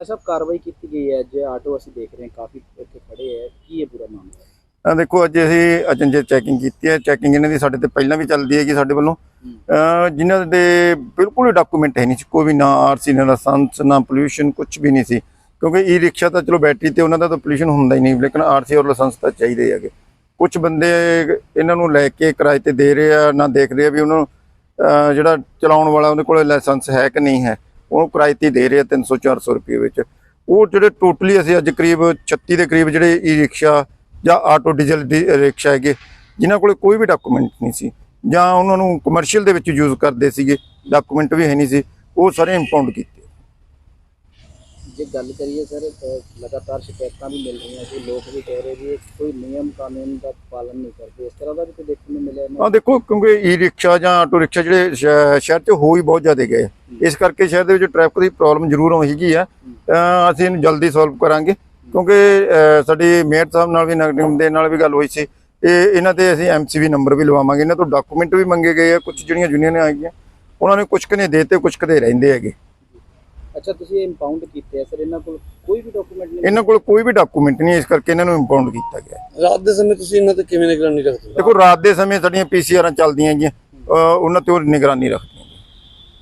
ਸਭ ਕਾਰਵਾਈ ਕੀਤੀ ਗਈ ਹੈ। ਅੱਜ ਆਟੋ ਅਸੀਂ ਦੇਖ ਰਹੇ ਹਾਂ ਕਾਫੀ ਇੱਥੇ ਖੜੇ ਹੈ। ਕੀ ਹੈ ਪੂਰਾ ਮਾਮਲਾ ਅਹ ਦੇਖੋ ਅੱਜ ਅਸੀਂ ਅਚਨਜੇ ਚੈਕਿੰਗ ਕੀਤੀ ਹੈ। ਚੈਕਿੰਗ ਇਹਨਾਂ ਦੀ ਸਾਡੇ ਤੇ ਪਹਿਲਾਂ ਵੀ ਚੱਲਦੀ ਹੈਗੀ ਸਾਡੇ ਵੱਲੋਂ। ਅਹ ਜਿਨ੍ਹਾਂ ਦੇ ਬਿਲਕੁਲ ਡਾਕੂਮੈਂਟ ਹੈ ਨਹੀਂ ਸੀ। ਕੋਈ ਵੀ ਨਾ ਆਰਸੀ ਨਾ ਲਾਇਸੈਂਸ ਨਾ ਪੋਲੂਸ਼ਨ ਕੁਝ ਵੀ ਨਹੀਂ ਸੀ। ਕਿਉਂਕਿ ਈ ਰਿਕਸ਼ਾ ਤਾਂ ਚਲੋ ਬੈਟਰੀ ਤੇ ਉਹਨਾਂ ਦਾ ਤਾਂ ਪੋਲੂਸ਼ਨ ਹੁੰਦਾ ਹੀ ਨਹੀਂ ਲੇਕਿਨ ਆਰਸੀ ਔਰ ਲਾਇਸੈਂਸ ਤਾਂ ਚਾਹੀਦੇ ਹੈਗੇ। ਕੁਝ ਬੰਦੇ ਇਹਨਾਂ ਨੂੰ ਲੈ ਕੇ ਕਿਰਾਏ ਤੇ ਦੇ ਰਹੇ ਆ ਨਾ ਦੇਖ ਰਹੇ ਆ ਵੀ ਉਹਨਾਂ ਨੂੰ ਅਹ ਜਿਹੜਾ ਚਲਾਉਣ ਵਾਲਾ ਉਹਦੇ ਕੋਲ ਲਾਇਸੈਂਸ ਹੈ ਕਿ ਨਹੀਂ ਹੈ। ਉਹਨੂੰ ਕਿਰਾਏ ਤੇ ਦੇ ਰਹੇ ਆ 300 400 ਰੁਪਏ ਵਿੱਚ। ਉਹ ਜਿਹੜੇ ਟੋਟਲੀ ਅਸੀਂ ਅੱਜ ਕਰੀਬ 36 ਦੇ ਕਰੀਬ ਜਿਹੜੇ ਈ ਰਿਕਸ਼ਾ ਜਾਂ ਆਟੋ ਡੀਜ਼ਲ ਦੀ ਰਿਕਸ਼ਾ ਹੈਗੇ, ਜਿਨ੍ਹਾਂ ਕੋਲੇ ਕੋਈ ਵੀ ਡਾਕੂਮੈਂਟ ਨਹੀਂ ਸੀ, ਜਾਂ ਉਹਨਾਂ ਨੂੰ ਕਮਰਸ਼ੀਅਲ ਦੇ ਵਿੱਚ ਯੂਜ਼ ਕਰਦੇ ਸੀਗੇ, ਡਾਕੂਮੈਂਟ ਵੀ ਹੈ ਨਹੀਂ ਸੀ, ਉਹ ਸਾਰੇ ਇੰਪਾਊਂਡ ਕੀਤੇ। ਜੇ ਗੱਲ ਕਰੀਏ ਸਰ ਲਗਾਤਾਰ ਸ਼ਿਕਾਇਤਾਂ ਵੀ ਮਿਲ ਰਹੀਆਂ ਕਿ ਲੋਕ ਵੀ ਕਹਿ ਰਹੇ ਵੀ ਕੋਈ ਨਿਯਮ ਕਾਨੂੰਨ ਦਾ ਪਾਲਣ ਨਹੀਂ ਕਰਦੇ। ਇਸ ਤਰ੍ਹਾਂ ਦਾ ਵੀ ਕੋਈ ਦੇਖਣ ਨੂੰ ਮਿਲਿਆ ਆ ਦੇਖੋ ਕਿਉਂਕਿ ਈ ਰਿਕਸ਼ਾ ਜਾਂ ਆਟੋ ਰਿਕਸ਼ਾ ਜਿਹੜੇ ਸ਼- ਸ਼ਹਿਰ 'ਚ ਹੋ ਹੀ ਬਹੁਤ ਜ਼ਿਆਦਾ ਗਏ। ਇਸ ਕਰਕੇ ਸ਼ਹਿਰ ਦੇ ਵਿੱਚ ਟ੍ਰੈਫਿਕ ਦੀ ਪ੍ਰੋਬਲਮ ਜ਼ਰੂਰ ਹੈਗੀ ਆ। ਅਸੀਂ ਇਹਨੂੰ ਜਲਦੀ ਸੋਲਵ ਕਰਾਂਗੇ। ਕਿਉਂਕਿ ਸਾਡੀ ਮੇਅਰ ਸਾਹਿਬ ਨਾਲ ਵੀ ਨਗਰ ਨਿਗਮ ਦੇ ਨਾਲ ਵੀ ਗੱਲ ਹੋਈ ਸੀ। ਤੇ ਇਹਨਾਂ ਤੇ ਅਸੀਂ ਐਮਸੀਵੀ ਨੰਬਰ ਵੀ ਲਵਾਵਾਂਗੇ। ਇਹਨਾਂ ਤੋਂ ਡਾਕੂਮੈਂਟ ਵੀ ਮੰਗੇ ਗਏ ਆ। ਕੁਝ ਜਿਹੜੀਆਂ ਯੂਨੀਅਨਾਂ ਆਈਆਂ ਉਹਨਾਂ ਨੇ ਕੁਝ ਕਨੇ ਦੇਤੇ ਕੁਝ ਕਦੇ ਰਹਿੰਦੇ ਹੈਗੇ। ਅੱਛਾ ਤੁਸੀਂ ਇਹ ਇੰਪਾਊਂਡ ਕੀਤੇ ਆ ਸਰ ਇਹਨਾਂ ਕੋਲ ਕੋਈ ਵੀ ਡਾਕੂਮੈਂਟ ਨਹੀਂ ਇਹਨਾਂ ਕੋਲ ਕੋਈ ਵੀ ਡਾਕੂਮੈਂਟ ਨਹੀਂ ਇਸ ਕਰਕੇ ਇਹਨਾਂ ਨੂੰ ਇੰਪਾਊਂਡ ਕੀਤਾ ਗਿਆ। ਰਾਤ ਦੇ ਸਮੇਂ ਤੁਸੀਂ ਇਹਨਾਂ ਤੇ ਕਿਵੇਂ ਨਿਗਰਾਨੀ ਰੱਖਦੇ ਹੋ? ਦੇਖੋ ਰਾਤ ਦੇ ਸਮੇਂ ਸਾਡੀਆਂ ਪੀਸੀਆਰਾਂ ਚੱਲਦੀਆਂ ਹੈਗੀਆਂ ਅਹ ਉਹਨਾਂ ਤੇ ਉਹ ਨਿਗਰਾਨੀ ਰੱਖਦੀਆਂ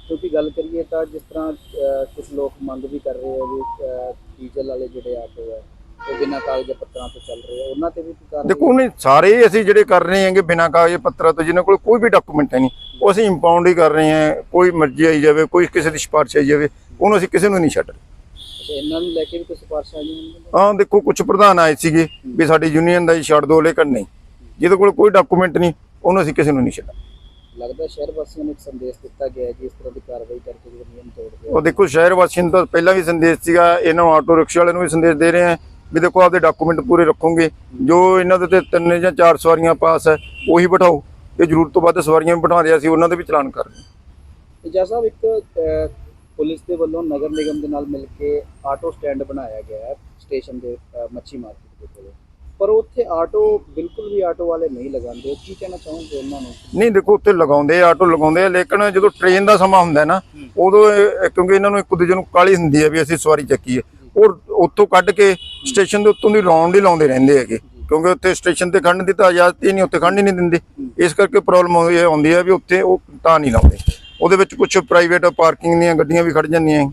ਕਿਉਂਕਿ ਗੱਲ ਕਰੀਏ ਤਾਂ ਜਿਸ ਤਰ੍ਹਾਂ ਕੁਝ ਲੋਕ ਮੰਗ ਵੀ ਕਰ ਰਹੇ ਆ ਵੀ ਅਹ, ਡੀਜ਼ਲ ਵਾਲੇ ਜਿਹੜੇ ਆਟੋ ਹੈ ਉਹ ਬਿਨਾਂ ਕਾਗਜ਼ ਪੱਤਰਾਂ ਤੋਂ ਚੱਲ ਰਹੇ ਆ ਉਹਨਾਂ ਤੇ ਵੀ ਕੋਈ ਕਾਰਵਾਈ ਦੇਖੋ ਉਹਨੇ ਸਾਰੇ ਹੀ ਅਸੀਂ ਜਿਹੜੇ ਕਰ ਰਹੇ ਹਾਂਗੇ ਬਿਨਾਂ ਕਾਗਜ਼ ਪੱਤਰਾਂ ਤੋਂ ਜਿਨ੍ਹਾਂ ਕੋਲ ਕੋਈ ਵੀ ਡਾਕੂਮੈਂਟ ਹੈ ਨਹੀਂ ਉਹ ਅਸੀਂ ਇੰਪਾਊਂਡ ਹੀ ਕਰ ਰਹੇ ਹਾਂ ਕੋਈ ਮਰਜ਼ੀ ਆਈ ਜਾਵੇ ਕੋਈ ਕਿਸੇ ਦੀ ਸਿਫਾਰਿਸ਼ ਆਈ ਜਾਵੇ। ਉਹਨੂੰ ਅਸੀਂ ਕਿਸੇ ਨੂੰ ਨਹੀਂ ਛੱਡ ਰਹੇ ਇਹਨਾਂ ਨੂੰ ਲੈ ਕੇ ਵੀ ਕੋਈ ਸਿਫਾਰਿਸ਼ਾਂ ਆਈਆਂ ਹੋਣਗੀਆਂ ਹਾਂ? ਦੇਖੋ ਕੁਝ ਪ੍ਰਧਾਨ ਆਏ ਸੀਗੇ ਵੀ ਸਾਡੀ ਯੂਨੀਅਨ ਦਾ ਹੀ ਛੱਡ ਦੋ ਲੇਕਿਨ ਨਹੀਂ। ਜਿਹਦੇ ਕੋਲ ਕੋਈ ਡਾਕੂਮੈਂਟ ਨਹੀਂ ਉਹਨੂੰ ਅਸੀਂ ਕਿਸੇ ਨੂੰ ਨਹੀਂ ਛੱਡਾਂ ਲੱਗਦਾ ਸ਼ਹਿਰ ਵਾਸੀਆਂ ਨੂੰ ਇੱਕ ਸੰਦੇਸ਼ ਦਿੱਤਾ ਗਿਆ ਕਿ ਇਸ ਤਰ੍ਹਾਂ ਦੀ ਕਾਰਵਾਈ ਕਰਕੇ ਜਿਹੜੇ ਨਿਯਮ ਤੋੜਦੇ ਉਹ ਦੇਖੋ ਸ਼ਹਿਰ ਵਾਸੀਆਂ ਨੂੰ ਤਾਂ ਪਹਿਲਾਂ ਵੀ ਸੰਦੇਸ਼ ਸੀਗਾ ਇਹਨਾਂ ਨੂੰ ਆਟੋ ਰਿਕਸ਼ਾ ਵਾਲਿਆਂ ਨੂੰ ਵੀ ਸੰਦੇਸ਼ ਦੇ ਰਹੇ ਹਾਂ ਵੀ ਦੇਖੋ ਆਪਦੇ ਡਾਕੂਮੈਂਟ ਪੂਰੇ ਰੱਖੋਗੇ। ਜੋ ਇਹਨਾਂ ਦੇ ਤੇ ਤਿੰਨ ਜਾਂ ਚਾਰ ਸਵਾਰੀਆਂ ਪਾਸ ਹੈ ਉਹੀ ਬਿਠਾਓ। ਇਹ ਜ਼ਰੂਰ ਤੋਂ ਵੱਧ ਸਵਾਰੀਆਂ ਵੀ ਬਿਠਾਉਂਦੇ ਅਸੀਂ ਉਹਨਾਂ ਦੇ ਵੀ ਚਲਾਨ ਕਰ ਰਹੇ ਹਾਂ। ਜੈ ਸਾਹਿਬ ਇੱਕ ਪੁਲਿਸ ਦੇ ਵੱਲੋਂ ਨਗਰ ਨਿਗਮ ਦੇ ਨਾਲ ਮਿਲ ਕੇ ਆਟੋ ਸਟੈਂਡ ਬਣਾਇਆ ਗਿਆ ਹੈ ਸਟੇਸ਼ਨ ਦੇ ਮੱਛੀ ਮਾਰਕੀਟ ਦੇ ਕੋਲ। ਪਰ ਉੱਥੇ ਆਟੋ ਬਿਲਕੁਲ ਵੀ ਆਟੋ ਵਾਲੇ ਨਹੀਂ ਲਗਾਉਂਦੇ। ਕੀ ਕਹਿਣਾ ਚਾਹੋਗੇ ਉਹਨਾਂ ਨੂੰ? ਨਹੀਂ ਦੇਖੋ ਉੱਥੇ ਲਗਾਉਂਦੇ ਆ ਆਟੋ ਲਗਾਉਂਦੇ ਆ ਲੇਕਿਨ ਜਦੋਂ ਟ੍ਰੇਨ ਦਾ ਸਮਾਂ ਹੁੰਦਾ ਹੈ ਨਾ ਉਦੋਂ ਇਹ- ਕਿਉਂਕਿ ਇਹਨਾਂ ਨੂੰ ਇੱਕ ਦੂਜੇ ਨੂੰ ਕਾਲੀ ਹੁੰਦੀ ਹੈ ਵੀ ਅਸੀਂ ਸਵਾਰੀ ਚੱਕੀ ਹੈ ਉਹ ਉੱਥੋਂ ਕੱਢ ਕੇ ਸਟੇਸ਼ਨ ਦੇ ਉੱਤੋਂ ਦੀ ਰਾਉਂਡ ਹੀ ਲਾਉਂਦੇ ਰਹਿੰਦੇ ਹੈਗੇ। ਕਿਉਂਕਿ ਉੱਥੇ ਸਟੇਸ਼ਨ ਤੇ ਖੜਨ ਦੀ ਤਾਂ ਇਜਾਜ਼ਤ ਹੀ ਨਹੀਂ ਉੱਥੇ ਖੜਨ ਹੀ ਨਹੀਂ ਦਿੰਦੇ। ਇਸ ਕਰਕੇ ਪ੍ਰੋਬਲਮ ਇਹ ਆਉਂਦੀ ਹੈ ਵੀ ਉੱਥੇ ਉਹ ਤਾਂ ਨਹੀਂ ਲਾਉਂਦੇ। ਉਹਦੇ ਵਿੱਚ ਕੁਝ ਪ੍ਰਾਈਵੇਟ ਪਾਰਕਿੰਗ ਦੀਆਂ ਗੱਡੀਆਂ ਵੀ ਖੜ ਜਾਂਦੀਆਂ